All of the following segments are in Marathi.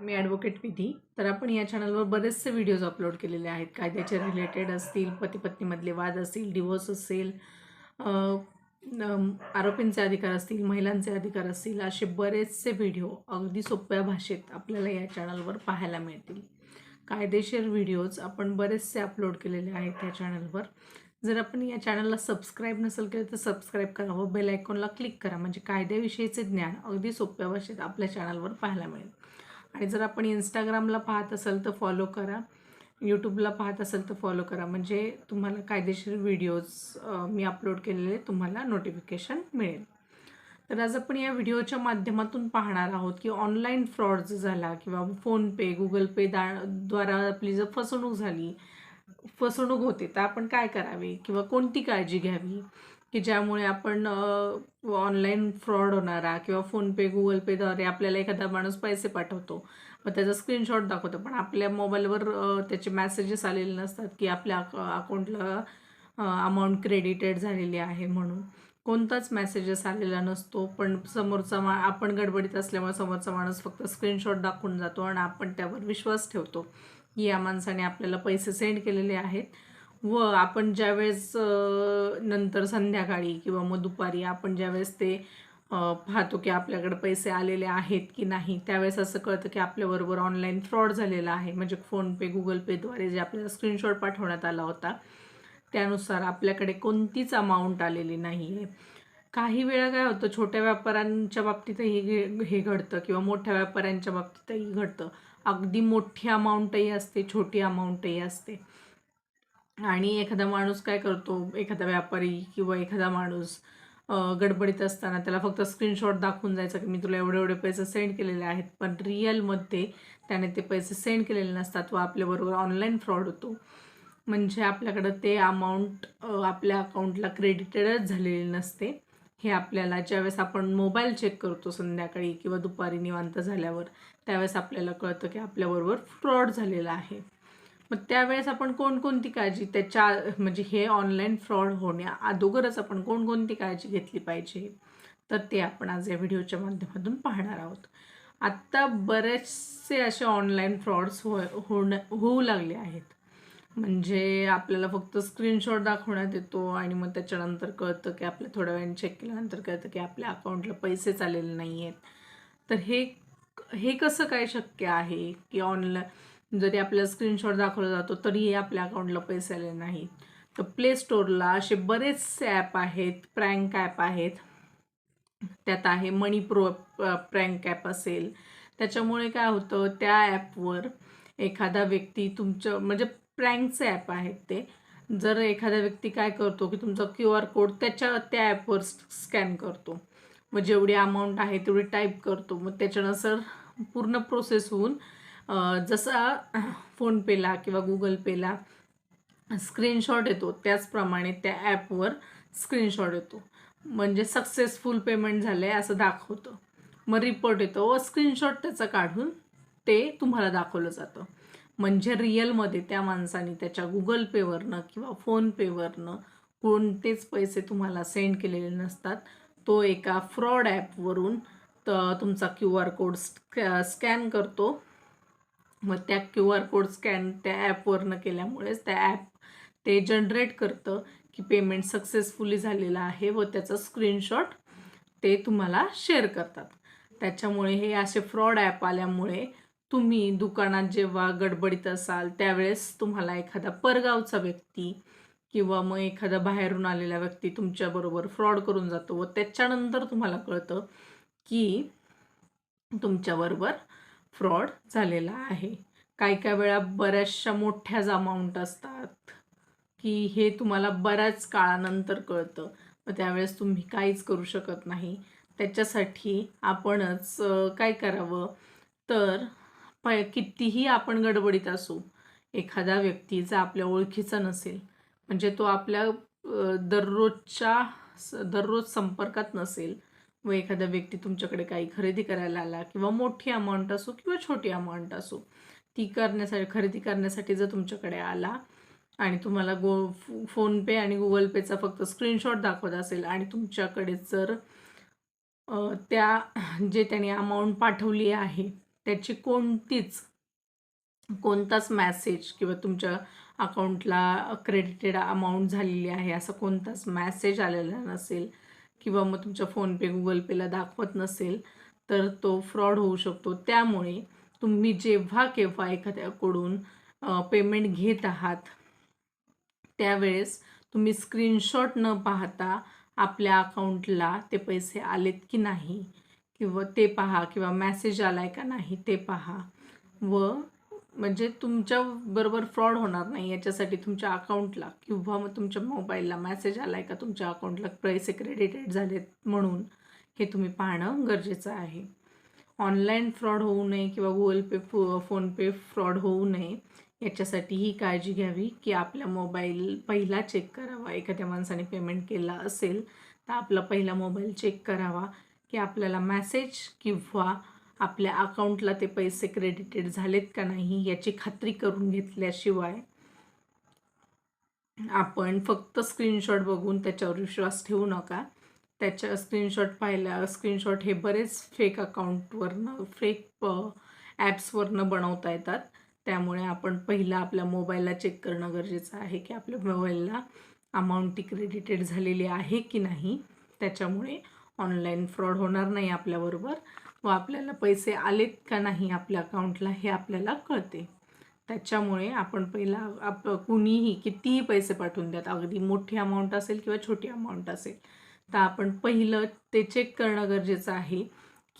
मी ॲडव्होकेट विधी तर आपण या चॅनलवर बरेचसे व्हिडिओज अपलोड केलेले आहेत. कायद्याचे रिलेटेड असतील पती पत्नीमधले वाद असतील डिवोर्स असेल आरोपींचे अधिकार असतील महिलांचे अधिकार असतील असे बरेचसे व्हिडिओ अगदी सोप्या भाषेत आपल्याला या चॅनलवर पाहायला मिळतील. कायदेशीर व्हिडिओज आपण बरेचसे अपलोड केलेले आहेत या चॅनलवर जर आपण या चॅनलला सबस्क्राईब नसेल केलं तर सबस्क्राईब करा व बेल आयकॉनला क्लिक करा. म्हणजे कायद्याविषयीचे ज्ञान अगदी सोप्या भाषेत आपल्या चॅनलवर पाहायला मिळेल. आणि जर आपण इंस्टाग्रामला पाहत असाल तर फॉलो करा. यूट्यूबला पाहत असाल तर फॉलो करा. म्हणजे तुम्हाला कायदेशीर व्हिडिओज मी अपलोड केलेले तुम्हाला नोटिफिकेशन मिळेल. तर आज आपण या व्हिडिओच्या माध्यमातून पाहणार आहोत की ऑनलाईन फ्रॉड जो झाला किंवा फोनपे गुगल पे दा द्वारा आपली जर फसवणूक झाली फसवणूक होते तर आपण काय करावे? किंवा कोणती काळजी घ्यावी? की ज्यामुळे आपण ऑनलाईन फ्रॉड होणारा किंवा फोनपे गुगल पेद्वारे आपल्याला एखादा माणूस पैसे पाठवतो. मग त्याचा स्क्रीनशॉट दाखवतो. पण आपल्या मोबाईलवर त्याचे मेसेजेस आलेले नसतात की आपल्या अक अकाउंटला अमाऊंट क्रेडिटेड झालेली आहे म्हणून. कोणताच मेसेजेस आलेला नसतो. पण समोरचा मा आपण गडबडीत असल्यामुळे समोरचा माणूस फक्त स्क्रीनशॉट दाखवून जातो आणि आपण त्यावर विश्वास ठेवतो की या माणसाने आपल्याला पैसे सेंड केलेले आहेत. व आपण ज्यावेळेस नंतर संध्याकाळी किंवा मग दुपारी आपण ज्यावेळेस ते पाहतो की आपल्याकडे पैसे आलेले आहेत की नाही त्यावेळेस असं कळतं की आपल्याबरोबर ऑनलाईन फ्रॉड झालेला आहे. म्हणजे फोनपे गुगल पेद्वारे जे आपल्याला स्क्रीनशॉट पाठवण्यात आला होता त्यानुसार आपल्याकडे कोणतीच अमाऊंट आलेली नाही आहे काही वेळा काय होतं छोट्या व्यापाऱ्यांच्या बाबतीतही हे हे घडतं किंवा मोठ्या व्यापाऱ्यांच्या बाबतीतही घडतं. अगदी मोठी अमाऊंटही असते छोटी अमाऊंटही असते. आणि एखादा माणूस काय करतो एखादा व्यापारी किंवा एखादा माणूस गडबडीत असताना त्याला फक्त स्क्रीनशॉट दाखवून जायचं की मी तुला एवढे एवढे पैसे सेंड केलेले आहेत. पण रिअलमध्ये त्याने ते पैसे सेंड केलेले नसतात व आपल्याबरोबर ऑनलाईन फ्रॉड होतो. म्हणजे आपल्याकडं ते अमाऊंट आपल्या अकाउंटला क्रेडिटेडच झालेली नसते. हे आपल्याला ज्यावेळेस आपण मोबाईल चेक करतो संध्याकाळी किंवा दुपारी निवांत झाल्यावर त्यावेळेस आपल्याला कळतं की आपल्याबरोबर फ्रॉड झालेला आहे. मग त्यावेळेस आपण कोणकोणती काळजी त्याच्या म्हणजे हे ऑनलाईन फ्रॉड होण्या अगोदरच आपण कोणकोणती काळजी घेतली पाहिजे? तर ते आपण आज या व्हिडिओच्या माध्यमातून पाहणार आहोत. आत्ता बरेचसे असे ऑनलाईन फ्रॉड्स हो होणं होऊ लागले आहेत. म्हणजे आपल्याला फक्त स्क्रीनशॉट दाखवण्यात येतो आणि मग त्याच्यानंतर कळतं की आपल्या थोड्या वेळाने चेक केल्यानंतर कळतं की आपल्या अकाउंटला पैसेच आलेले नाही आहेत तर हे हे कसं काय शक्य आहे की ऑनलाईन जरी आपल्याला स्क्रीनशॉट दाखवला जातो तरीही आपल्या अकाउंटला पैसे आले नाहीत. तर प्ले स्टोअरला असे बरेचसे ॲप आहेत प्रँक ॲप आहेत. त्यात आहे मनी प्रो प्रँक ॲप असेल. त्याच्यामुळे काय होतं त्या ॲपवर एखादा व्यक्ती तुमचं म्हणजे प्रँकचे ॲप आहेत ते. जर एखादा व्यक्ती काय करतो की तुमचा क्यू आर कोड त्याच्या त्या ॲपवर स्कॅन करतो. मग जेवढी अमाऊंट आहे तेवढी टाईप करतो. मग त्याच्यानुसार पूर्ण प्रोसेस होऊन जसा फोनपेला किंवा गुगल पेला स्क्रीनशॉट येतो त्याचप्रमाणे त्या ॲपवर स्क्रीनशॉट येतो. म्हणजे सक्सेसफुल पेमेंट झालं आहे असं दाखवतं. मग रिपोर्ट येतो व स्क्रीनशॉट त्याचा काढून ते तुम्हाला दाखवलं जातं. म्हणजे रिअलमध्ये त्या माणसाने त्याच्या गुगल पेवरनं किंवा फोनपेवरनं कोणतेच पैसे तुम्हाला सेंड केलेले नसतात तो एका फ्रॉड ॲपवरून त तुमचा क्यू आर कोड स्कॅन करतो. मग त्या क्यू आर कोड स्कॅन त्या ॲपवरनं केल्यामुळेच त्या ॲप ते जनरेट करतं की पेमेंट सक्सेसफुली झालेलं आहे व त्याचा स्क्रीनशॉट ते तुम्हाला शेअर करतात. त्याच्यामुळे हे असे फ्रॉड ॲप आल्यामुळे तुम्ही दुकानात जेव्हा गडबडीत असाल त्यावेळेस तुम्हाला एखादा परगावचा व्यक्ती किंवा मग एखादा बाहेरून आलेला व्यक्ती तुमच्याबरोबर फ्रॉड करून जातो व त्याच्यानंतर तुम्हाला कळतं की तुमच्याबरोबर फ्रॉड झालेला आहे. काही काही वेळा बऱ्याचशा मोठ्याच अमाऊंट असतात की हे तुम्हाला बऱ्याच काळानंतर कळतं. मग त्यावेळेस तुम्ही काहीच करू शकत नाही. त्याच्यासाठी आपणच काय करावं? तर प कितीही आपण गडबडीत असू एखादा व्यक्ती जर आपल्या ओळखीचा नसेल म्हणजे तो आपल्या दररोजच्या दररोज संपर्कात नसेल व एखादा व्यक्ती तुमच्याकडे काही खरेदी करायला आला किंवा मोठी अमाऊंट असो किंवा छोटी अमाऊंट असो ती करण्यासाठी खरेदी करण्यासाठी जर तुमच्याकडे आला आणि तुम्हाला गो फोनपे आणि गुगल पेचा फक्त स्क्रीनशॉट दाखवत असेल आणि तुमच्याकडे जर त्या जे त्याने अमाऊंट पाठवली आहे त्याची कोणतीच कोणताच मॅसेज किंवा तुमच्या अकाउंटला क्रेडिटेड अमाऊंट झालेली आहे असा कोणताच मॅसेज आलेला नसेल किंवा मग तुमच्या फोनपे गुगल पेला दाखवत नसेल तर तो फ्रॉड होऊ शकतो. त्यामुळे तुम्ही जेव्हा केव्हा एखाद्याकडून पेमेंट घेत आहात त्यावेळेस तुम्ही स्क्रीनशॉट न पाहता आपल्या अकाउंटला ते पैसे आलेत की नाही किंवा ते पहा किंवा मॅसेज आला आहे का नाही ते पहा. व म्हणजे तुमच्या बरोबर फ्रॉड होणार नाही याच्यासाठी तुमच्या अकाउंटला किंवा मग तुमच्या मोबाईलला मेसेज आलाय का तुमच्या अकाउंटला पैसे क्रेडिटेड झालेत म्हणून हे तुम्ही पाहणं गरजेचं आहे. ऑनलाईन फ्रॉड होऊ नये किंवा गुगल पे फो फोनपे फ्रॉड होऊ नये याच्यासाठी ही काळजी घ्यावी की आपला मोबाईल पहिला चेक करावा. एखाद्या माणसाने पेमेंट केला असेल तर आपला पहिला मोबाईल चेक करावा की आपल्याला मॅसेज किंवा आपल्या अकाउंटला ते पैसे क्रेडिटेड झालेत का नाही याची खात्री करून घेतल्याशिवाय आपण फक्त स्क्रीनशॉट बघून त्याच्यावर विश्वास ठेवू नका. त्याच्या स्क्रीनशॉट पाहिल्या स्क्रीनशॉट हे बरेच फेक अकाउंटवरनं फेक ॲप्सवरनं बनवता येतात. त्यामुळे आपण पहिला आपल्या मोबाईलला चेक करणं गरजेचं आहे की आपल्या मोबाईलला अमाऊंट ती क्रेडिटेड झालेली आहे की नाही. त्याच्यामुळे ऑनलाईन फ्रॉड होणार नाही आपल्याबरोबर. व आपल्याला पैसे आलेत का नाही आपल्या अकाउंटला हे आपल्याला कळते. त्याच्यामुळे आपण पहिला आप कुणीही कितीही पैसे पाठवून द्यात अगदी मोठी अमाऊंट असेल किंवा छोटी अमाऊंट असेल तर आपण पहिलं ते चेक करणं गरजेचं आहे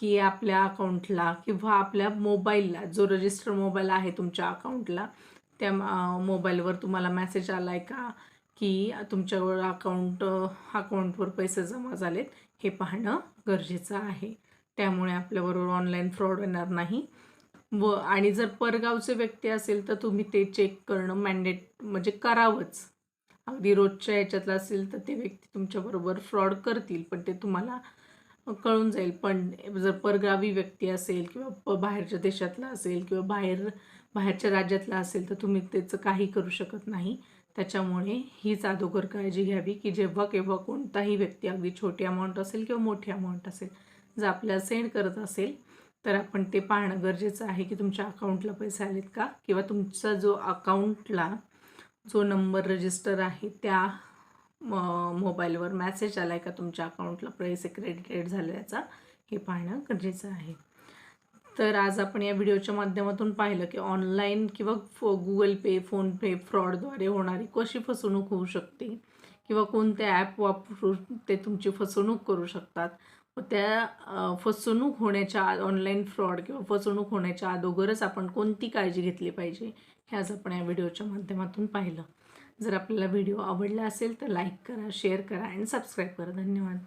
की आपल्या अकाउंटला किंवा आपल्या मोबाईलला जो रजिस्टर मोबाईल आहे तुमच्या अकाउंटला त्या मोबाईलवर तुम्हाला मेसेज आला आहे का? की तुमच्यावर अकाउंट अकाउंटवर पैसे जमा झालेत हे पाहणं गरजेचं आहे. त्यामुळे आपल्याबरोबर ऑनलाईन फ्रॉड होणार नाही. व आणि जर परगावचे व्यक्ती असेल तर तुम्ही ते चेक करणं मॅन्डेट म्हणजे करावंच. अगदी रोजच्या याच्यातलं असेल तर ते व्यक्ती तुमच्याबरोबर फ्रॉड करतील पण ते तुम्हाला कळून जाईल. पण जर परगावी व्यक्ती असेल किंवा प बाहेरच्या देशातला असेल किंवा बाहेर बाहेरच्या राज्यातला असेल तर तुम्ही त्याचं काही करू शकत नाही. त्याच्यामुळे हीच अगोदर काळजी घ्यावी की जेव्हा केव्हा कोणताही व्यक्ती अगदी छोटी अमाऊंट असेल किंवा मोठी अमाऊंट असेल जर आपल्याला सेंड करत असेल तर आपण ते पाहणं गरजेचं आहे की तुमच्या अकाउंटला पैसे आलेत का? किंवा तुमचा जो अकाउंटला जो नंबर रजिस्टर आहे त्या मोबाईलवर मॅसेज आला आहे का तुमच्या अकाउंटला पैसे क्रेडिटेड झाल्याचा हे पाहणं गरजेचं आहे. तर आज आपण या व्हिडिओच्या माध्यमातून पाहिलं की ऑनलाईन किंवा फो गुगल पे फोनपे फ्रॉडद्वारे होणारी कशी फसवणूक होऊ शकते? किंवा कोणते ॲप वापरून ते तुमची फसवणूक करू शकतात? त्या फसवणूक होण्याच्या ऑनलाईन फ्रॉड किंवा फसवणूक होण्याच्या अगोदरच आपण कोणती काळजी घेतली पाहिजे हे आज आपण या व्हिडिओच्या माध्यमातून पाहिलं. जर आपल्याला व्हिडिओ आवडला असेल तर लाईक करा शेअर करा आणि सबस्क्राईब करा. धन्यवाद.